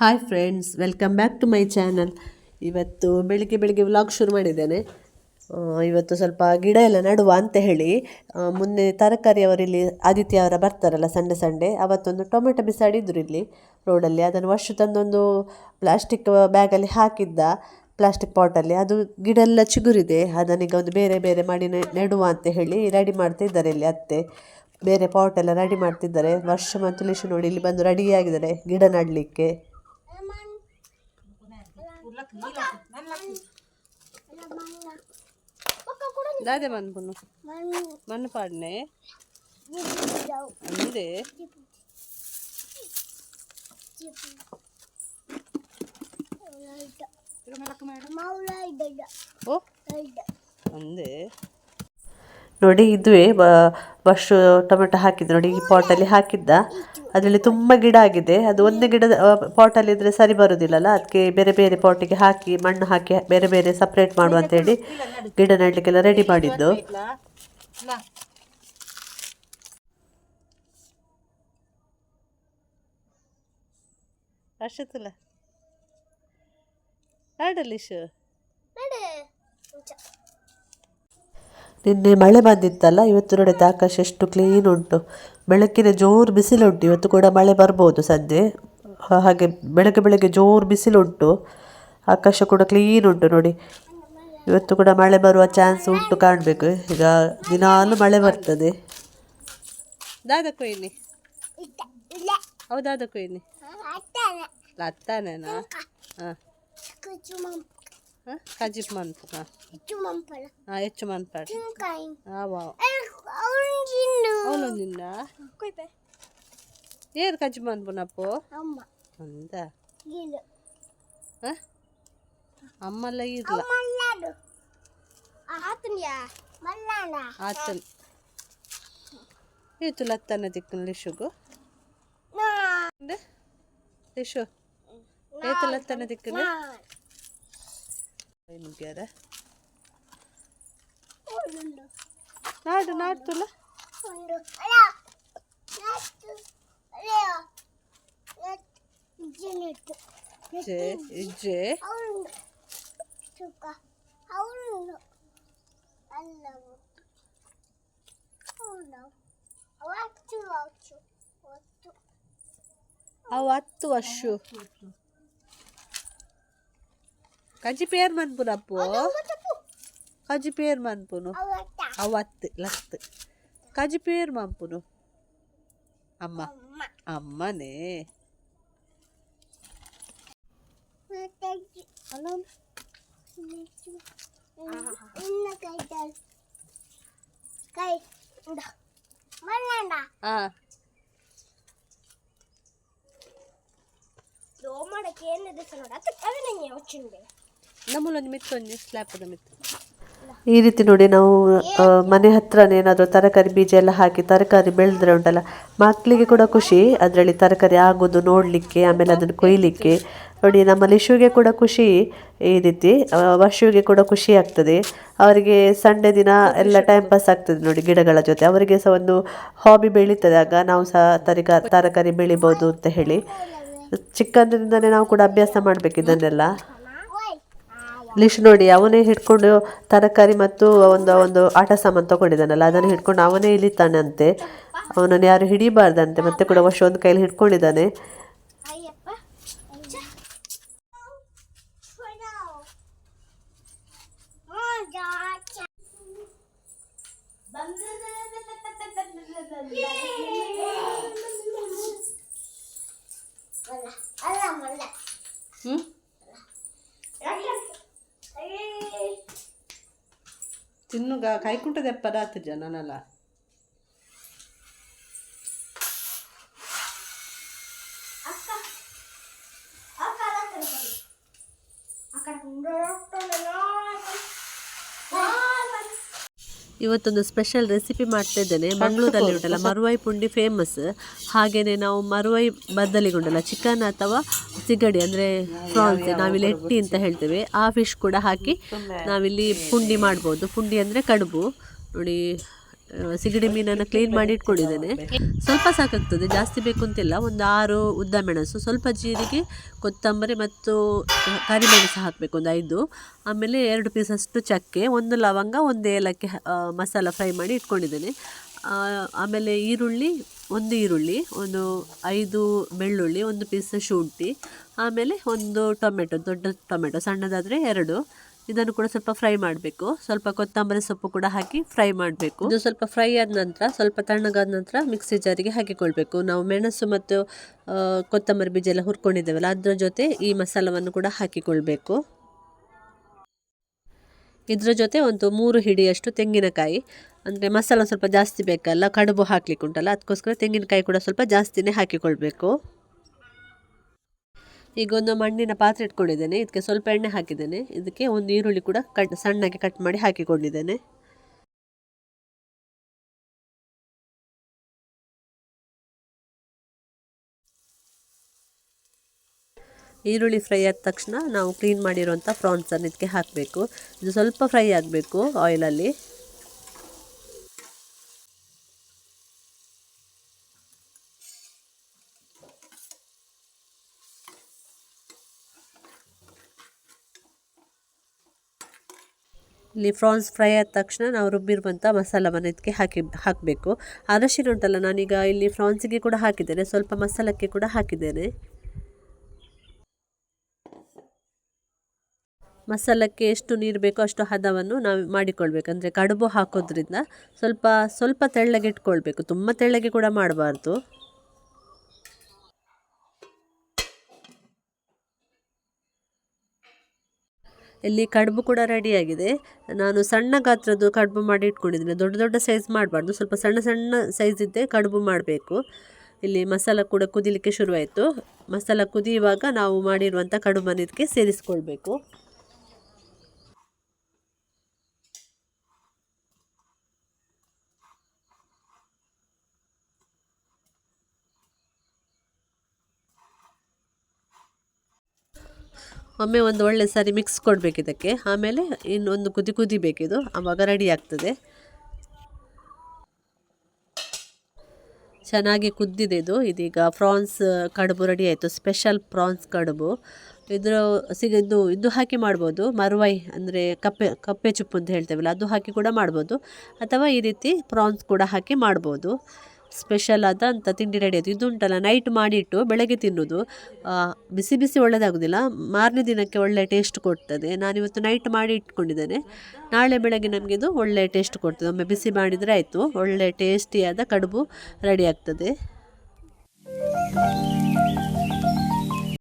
Hi friends, welcome back to my channel. ಇವತ್ತು ಬೆಳಿಗ್ಗೆ ಬೆಳಿಗ್ಗೆ ವ್ಲಾಗ್ ಶುರು ಮಾಡಿದ್ದೇನೆ. ಇವತ್ತು ಸ್ವಲ್ಪ ಗಿಡ ಎಲ್ಲ ನಡುವ ಅಂತ ಹೇಳಿ ಮೊನ್ನೆ ತರಕಾರಿ ಅವರಿಲ್ಲಿ ಆದಿತ್ಯ ಅವರ ಬರ್ತಾರಲ್ಲ ಸಂಡೆ ಸಂಡೆ, ಅವತ್ತೊಂದು ಟೊಮೆಟೊ ಬಿಸಾಡಿದ್ರು ಇಲ್ಲಿ ರೋಡಲ್ಲಿ ಅದನ್ನು ವರ್ಷ ತಂದೊಂದು ಪ್ಲಾಸ್ಟಿಕ್ ಬ್ಯಾಗಲ್ಲಿ ಹಾಕಿದ್ದ ಪ್ಲಾಸ್ಟಿಕ್ ಪಾಟಲ್ಲಿ ಅದು ಗಿಡ ಎಲ್ಲ ಚಿಗುರಿದೆ. ಅದನ್ನೀಗ ಒಂದು ಬೇರೆ ಬೇರೆ ಮಾಡಿ ನೆಡುವ ಅಂತ ಹೇಳಿ ರೆಡಿ ಮಾಡ್ತಾ ಇದ್ದಾರೆ ಇಲ್ಲಿ ಅತ್ತೆ. ಬೇರೆ ಪಾಟ್ ಎಲ್ಲ ರೆಡಿ ಮಾಡ್ತಿದ್ದಾರೆ. ವರ್ಷ ಮತ್ತು ಲಿಶು ನೋಡಿ ಇಲ್ಲಿ ಬಂದು ರೆಡಿಯಾಗಿದ್ದಾರೆ ಗಿಡ ನೆಡಲಿಕ್ಕೆ. దాదే మనుకున్నాం మన్ను పాడినే? అందే ఓ. అందే. ನೋಡಿ ಇದುವೇ ವರ್ಷ ಟೊಮೆಟೊ ಹಾಕಿದ್ದು. ನೋಡಿ ಈ ಪಾಟಲ್ಲಿ ಹಾಕಿದ್ದ. ಅದರಲ್ಲಿ ತುಂಬ ಗಿಡ ಆಗಿದೆ. ಅದು ಒಂದೇ ಗಿಡದ ಪಾಟಲ್ಲಿ ಇದ್ದರೆ ಸರಿ ಬರೋದಿಲ್ಲಲ್ಲ? ಅದಕ್ಕೆ ಬೇರೆ ಬೇರೆ ಪಾಟಿಗೆ ಹಾಕಿ, ಮಣ್ಣು ಹಾಕಿ, ಬೇರೆ ಬೇರೆ ಸಪ್ರೇಟ್ ಮಾಡು ಅಂತೇಳಿ ಗಿಡ ನೆಡಲಿಕ್ಕೆಲ್ಲ ರೆಡಿ ಮಾಡಿದ್ದು. ಅಷ್ಟಲ್ಲ ಆಡಲಿಶು ನಿನ್ನೆ ಮಳೆ ಬಂದಿತ್ತಲ್ಲ ಇವತ್ತು ನೋಡಿ ಆಕಾಶ ಎಷ್ಟು ಕ್ಲೀನ್ ಉಂಟು. ಬೆಳಕಿನ ಜೋರು ಬಿಸಿಲುಂಟು ಇವತ್ತು ಕೂಡ ಮಳೆ ಬರ್ಬೋದು ಸಂಜೆ. ಹಾಗೆ ಬೆಳಗ್ಗೆ ಬೆಳಗ್ಗೆ ಜೋರು ಬಿಸಿಲುಂಟು. ಆಕಾಶ ಕೂಡ ಕ್ಲೀನ್ ಉಂಟು ನೋಡಿ. ಇವತ್ತು ಕೂಡ ಮಳೆ ಬರುವ ಚಾನ್ಸ್ ಉಂಟು ಕಾಣಬೇಕು. ಈಗ ದಿನಾಲು ಮಳೆ ಬರ್ತದೆ. ದಾದ ಕೊಯ್ಲಿ ಹೌದಾದ ಕೊಯ್ಲಿ ಅತ್ತಾನೇನಾ? ಹಾಂ. ಹಾಂ ಕಜಿಪ್ ಮನ್ಪು ಹಾಂ ಹಾಂ ಹೆಚ್ಚು ಮನ್ಪಾಡು ಆವಾ ಅವನು ನಿನ್ನ ಏರು ಕಜ್ಜಿ ಮನ್ಪುನಪ್ಪು ಅಂದ ಹ? ಅಮ್ಮಲ್ಲ ಇರ್ಲ ಆತನ್ ಈತು ಲತ್ತನ ದಿಕ್ಕನ ಲಿಶುಗು ಅಂದೆ? ಲಿಶು Müger'e. Nerede? Nerede Tula? C, C. Avattu aşu. Avattu aşu. Kanchi పేరు మనుపును అప్పు కంచి పేరు మనుపును అవత్తు లత్తు కంచి పేరు మంపును అమ్మ అమ్మనే కై ఆ దోమడకి ఏంది అవి నేను వచ్చిండే ಈ ರೀತಿ ನೋಡಿ ನಾವು ಮನೆ ಹತ್ರನೇ ಏನಾದರೂ ತರಕಾರಿ ಬೀಜ ಎಲ್ಲ ಹಾಕಿ ತರಕಾರಿ ಬೆಳೆದ್ರೆ ಉಂಟಲ್ಲ ಮಕ್ಕಳಿಗೆ ಕೂಡ ಖುಷಿ, ಅದರಲ್ಲಿ ತರಕಾರಿ ಆಗೋದು ನೋಡಲಿಕ್ಕೆ, ಆಮೇಲೆ ಅದನ್ನು ಕೊಯ್ಲಿಕ್ಕೆ. ನೋಡಿ ನಮ್ಮ ಲಿಶುಗೆ ಕೂಡ ಖುಷಿ ಈ ರೀತಿ ವಶುವಿಗೆ ಕೂಡ ಖುಷಿ ಆಗ್ತದೆ. ಅವರಿಗೆ ಸಂಡೆ ದಿನ ಎಲ್ಲ ಟೈಮ್ ಪಾಸ್ ಆಗ್ತದೆ ನೋಡಿ ಗಿಡಗಳ ಜೊತೆ. ಅವರಿಗೆ ಸಹ ಒಂದು ಹಾಬಿ ಬೆಳೀತದೆ, ಆಗ ನಾವು ಸಹ ತರಕಾರಿ ತರಕಾರಿ ಬೆಳಿಬೋದು ಅಂತ ಹೇಳಿ. ಚಿಕ್ಕಂದಿನಿಂದನೇ ನಾವು ಕೂಡ ಅಭ್ಯಾಸ ಮಾಡಬೇಕು ಇದನ್ನೆಲ್ಲ. ಲಿಸ್ಟ್ ನೋಡಿ ಅವನೇ ಹಿಡ್ಕೊಂಡು ತರಕಾರಿ ಮತ್ತು ಒಂದು ಒಂದು ಆಟ ಸಾಮಾನು ತೊಗೊಂಡಿದ್ದಾನಲ್ಲ ಅದನ್ನು ಹಿಡ್ಕೊಂಡು ಅವನೇ ಇಳಿತಾನಂತೆ. ಅವನನ್ನು ಯಾರು ಹಿಡಿಬಾರ್ದಂತೆ ಮತ್ತೆ ಕೂಡ ವರ್ಷ ಒಂದು ಕೈಯಲ್ಲಿ ಹಿಡ್ಕೊಂಡಿದ್ದಾನೆ. ಹ್ಞೂ ತಿನ್ನುಗ ಕೈಕುಂಟ ದೆಪ್ಪದಾಗ್ತದೆ ಜನನಲ್ಲ ಅಕ್ಕ ಇವತ್ತೊಂದು ಸ್ಪೆಷಲ್ ರೆಸಿಪಿ ಮಾಡ್ತಾ ಇದ್ದೇನೆ. ಮಂಗಳೂರಲ್ಲಿ ಉಂಟಲ್ಲ ಮರುವೈ ಪುಂಡಿ ಫೇಮಸ್ ಹಾಗೆಯೇ ನಾವು ಮರುವೈ ಬದ್ದಲಿಗೆ ಉಂಟಲ್ಲ ಚಿಕನ್ ಅಥವಾ ಸಿಗಡಿ ಅಂದರೆ ಪ್ರಾನ್ಸ್ ನಾವಿಲ್ಲಿ ಎಟ್ಟಿ ಅಂತ ಹೇಳ್ತೇವೆ. ಆ ಫಿಶ್ ಕೂಡ ಹಾಕಿ ನಾವಿಲ್ಲಿ ಪುಂಡಿ ಮಾಡ್ಬೋದು. ಪುಂಡಿ ಅಂದರೆ ಕಡುಬು. ನೋಡಿ ಸಿಗಡಿ ಮೀನನ್ನು ಕ್ಲೀನ್ ಮಾಡಿ ಇಟ್ಕೊಂಡಿದ್ದೇನೆ. ಸ್ವಲ್ಪ ಸಾಕಾಗ್ತದೆ, ಜಾಸ್ತಿ ಬೇಕು ಅಂತಿಲ್ಲ. ಒಂದು ಆರು ಉದ್ದ ಮೆಣಸು, ಸ್ವಲ್ಪ ಜೀರಿಗೆ, ಕೊತ್ತಂಬರಿ ಮತ್ತು ಕರಿಮೆಣಸು ಹಾಕಬೇಕು, ಒಂದು ಐದು. ಆಮೇಲೆ ಎರಡು ಪೀಸಷ್ಟು ಚಕ್ಕೆ, ಒಂದು ಲವಂಗ, ಒಂದು ಏಲಕ್ಕಿ ಮಸಾಲ ಫ್ರೈ ಮಾಡಿ ಇಟ್ಕೊಂಡಿದ್ದೇನೆ. ಆಮೇಲೆ ಈರುಳ್ಳಿ, ಒಂದು ಈರುಳ್ಳಿ, ಒಂದು ಐದು ಬೆಳ್ಳುಳ್ಳಿ, ಒಂದು ಪೀಸ್ ಶುಂಠಿ, ಆಮೇಲೆ ಒಂದು ಟೊಮೆಟೊ, ದೊಡ್ಡ ಟೊಮೆಟೊ, ಸಣ್ಣದಾದರೆ ಎರಡು. ಇದನ್ನು ಕೂಡ ಸ್ವಲ್ಪ ಫ್ರೈ ಮಾಡಬೇಕು. ಸ್ವಲ್ಪ ಕೊತ್ತಂಬರಿ ಸೊಪ್ಪು ಕೂಡ ಹಾಕಿ ಫ್ರೈ ಮಾಡಬೇಕು. ಇದು ಸ್ವಲ್ಪ ಫ್ರೈ ಆದ ನಂತರ, ಸ್ವಲ್ಪ ತಣ್ಣಗಾದ ನಂತರ ಮಿಕ್ಸಿ ಜಾರಿಗೆ ಹಾಕಿಕೊಳ್ಬೇಕು. ನಾವು ಮೆಣಸು ಮತ್ತು ಕೊತ್ತಂಬರಿ ಬೀಜ ಎಲ್ಲ ಹುರ್ಕೊಂಡಿದ್ದೇವಲ್ಲ, ಅದರ ಜೊತೆ ಈ ಮಸಾಲವನ್ನು ಕೂಡ ಹಾಕಿಕೊಳ್ಬೇಕು. ಇದರ ಜೊತೆ ಒಂದು ಮೂರು ಹಿಡಿಯಷ್ಟು ತೆಂಗಿನಕಾಯಿ. ಅಂದರೆ ಮಸಾಲ ಸ್ವಲ್ಪ ಜಾಸ್ತಿ ಬೇಕಲ್ಲ, ಕಡುಬು ಹಾಕ್ಲಿಕ್ಕೆ ಉಂಟಲ್ಲ, ಅದಕ್ಕೋಸ್ಕರ ತೆಂಗಿನಕಾಯಿ ಕೂಡ ಸ್ವಲ್ಪ ಜಾಸ್ತಿನೇ ಹಾಕಿಕೊಳ್ಬೇಕು. ಈಗ ಒಂದು ಮಣ್ಣಿನ ಪಾತ್ರೆ ಇಟ್ಕೊಂಡಿದ್ದೇನೆ. ಇದಕ್ಕೆ ಸ್ವಲ್ಪ ಎಣ್ಣೆ ಹಾಕಿದ್ದೇನೆ. ಇದಕ್ಕೆ ಒಂದು ಈರುಳ್ಳಿ ಕೂಡ ಕಟ್, ಸಣ್ಣಗೆ ಕಟ್ ಮಾಡಿ ಹಾಕಿಕೊಂಡಿದ್ದೇನೆ. ಈರುಳ್ಳಿ ಫ್ರೈ ಆದ ತಕ್ಷಣ ನಾವು ಕ್ಲೀನ್ ಮಾಡಿರುವಂಥ ಪ್ರಾನ್ಸನ್ನು ಇದಕ್ಕೆ ಹಾಕಬೇಕು. ಇದು ಸ್ವಲ್ಪ ಫ್ರೈ ಆಗಬೇಕು ಆಯಿಲಲ್ಲಿ. ಇಲ್ಲಿ ಫ್ರಾನ್ಸ್ ಫ್ರೈ ಆದ ತಕ್ಷಣ ನಾವು ರುಬ್ಬಿರುವಂಥ ಮಸಾಲವನ್ನು ಇದಕ್ಕೆ ಹಾಕಿ ಹಾಕಬೇಕು. ಅರಶಿನ ಉಂಟಲ್ಲ, ನಾನೀಗ ಇಲ್ಲಿ ಫ್ರಾನ್ಸಿಗೆ ಕೂಡ ಹಾಕಿದ್ದೇನೆ. ಸ್ವಲ್ಪ ಮಸಾಲಕ್ಕೆ ಕೂಡ ಹಾಕಿದ್ದೇನೆ. ಮಸಾಲಕ್ಕೆ ಎಷ್ಟು ನೀರು ಬೇಕೋ ಅಷ್ಟು ಹದವನ್ನು ನಾವು ಮಾಡಿಕೊಳ್ಬೇಕು. ಅಂದರೆ ಕಡುಬು ಹಾಕೋದ್ರಿಂದ ಸ್ವಲ್ಪ ಸ್ವಲ್ಪ ತೆಳ್ಳಗೆ ಇಟ್ಕೊಳ್ಬೇಕು. ತುಂಬ ತೆಳ್ಳಗೆ ಕೂಡ ಮಾಡಬಾರ್ದು. ಇಲ್ಲಿ ಕಡುಬು ಕೂಡ ರೆಡಿಯಾಗಿದೆ ನಾನು ಸಣ್ಣ ಗಾತ್ರದ್ದು ಕಡುಬು ಮಾಡಿ ಇಟ್ಕೊಂಡಿದ್ದೀನಿ. ದೊಡ್ಡ ದೊಡ್ಡ ಸೈಜ್ ಮಾಡಬಾರ್ದು. ಸ್ವಲ್ಪ ಸಣ್ಣ ಸಣ್ಣ ಸೈಜ್ ಇದ್ದೇ ಕಡುಬು ಮಾಡಬೇಕು. ಇಲ್ಲಿ ಮಸಾಲ ಕೂಡ ಕುದಿಲಿಕ್ಕೆ ಶುರುವಾಯಿತು. ಮಸಾಲ ಕುದಿಯುವಾಗ ನಾವು ಮಾಡಿರುವಂಥ ಕಡುಬನ್ನು ಇದಕ್ಕೆ ಸೇರಿಸ್ಕೊಳ್ಬೇಕು. ಒಮ್ಮೆ ಒಂದು ಒಳ್ಳೆ ಸಾರಿ ಮಿಕ್ಸ್ ಕೊಡಬೇಕು ಇದಕ್ಕೆ. ಆಮೇಲೆ ಇನ್ನೊಂದು ಕುದಿ ಕುದಿಬೇಕಿದು ಆವಾಗ ರೆಡಿ ಆಗ್ತದೆ. ಚೆನ್ನಾಗಿ ಕುದ್ದಿದೆ ಇದು. ಇದೀಗ ಪ್ರಾನ್ಸ್ ಕಡುಬು ರೆಡಿ ಆಯಿತು. ಸ್ಪೆಷಲ್ ಪ್ರಾನ್ಸ್ ಕಡುಬು. ಇದ್ರ ಸಿಗ ಇದು ಇದು ಹಾಕಿ ಮಾಡ್ಬೋದು. ಮರುವೈ ಅಂದರೆ ಕಪ್ಪೆ ಕಪ್ಪೆ ಚುಪ್ಪು ಅಂತ ಹೇಳ್ತೇವಲ್ಲ, ಅದು ಹಾಕಿ ಕೂಡ ಮಾಡ್ಬೋದು. ಅಥವಾ ಈ ರೀತಿ ಪ್ರಾನ್ಸ್ ಕೂಡ ಹಾಕಿ ಮಾಡ್ಬೋದು. ಸ್ಪೆಷಲ್ ಆದಂಥ ತಿಂಡಿ ರೆಡಿ ಆಯಿತು ಇದು ಉಂಟಲ್ಲ ನೈಟ್ ಮಾಡಿಟ್ಟು ಬೆಳಗ್ಗೆ ತಿನ್ನೋದು. ಬಿಸಿ ಬಿಸಿ ಒಳ್ಳೆಯದಾಗೋದಿಲ್ಲ ಮಾರನೇ ದಿನಕ್ಕೆ ಒಳ್ಳೆ ಟೇಸ್ಟ್ ಕೊಡ್ತದೆ. ನಾನಿವತ್ತು ನೈಟ್ ಮಾಡಿ ಇಟ್ಕೊಂಡಿದ್ದೇನೆ. ನಾಳೆ ಬೆಳಗ್ಗೆ ನಮಗೆ ಇದು ಒಳ್ಳೆ ಟೇಸ್ಟ್ ಕೊಡ್ತದೆ. ಒಮ್ಮೆ ಬಿಸಿ ಮಾಡಿದರೆ ಆಯಿತು. ಒಳ್ಳೆ ಟೇಸ್ಟಿಯಾದ ಕಡುಬು ರೆಡಿ ಆಗ್ತದೆ.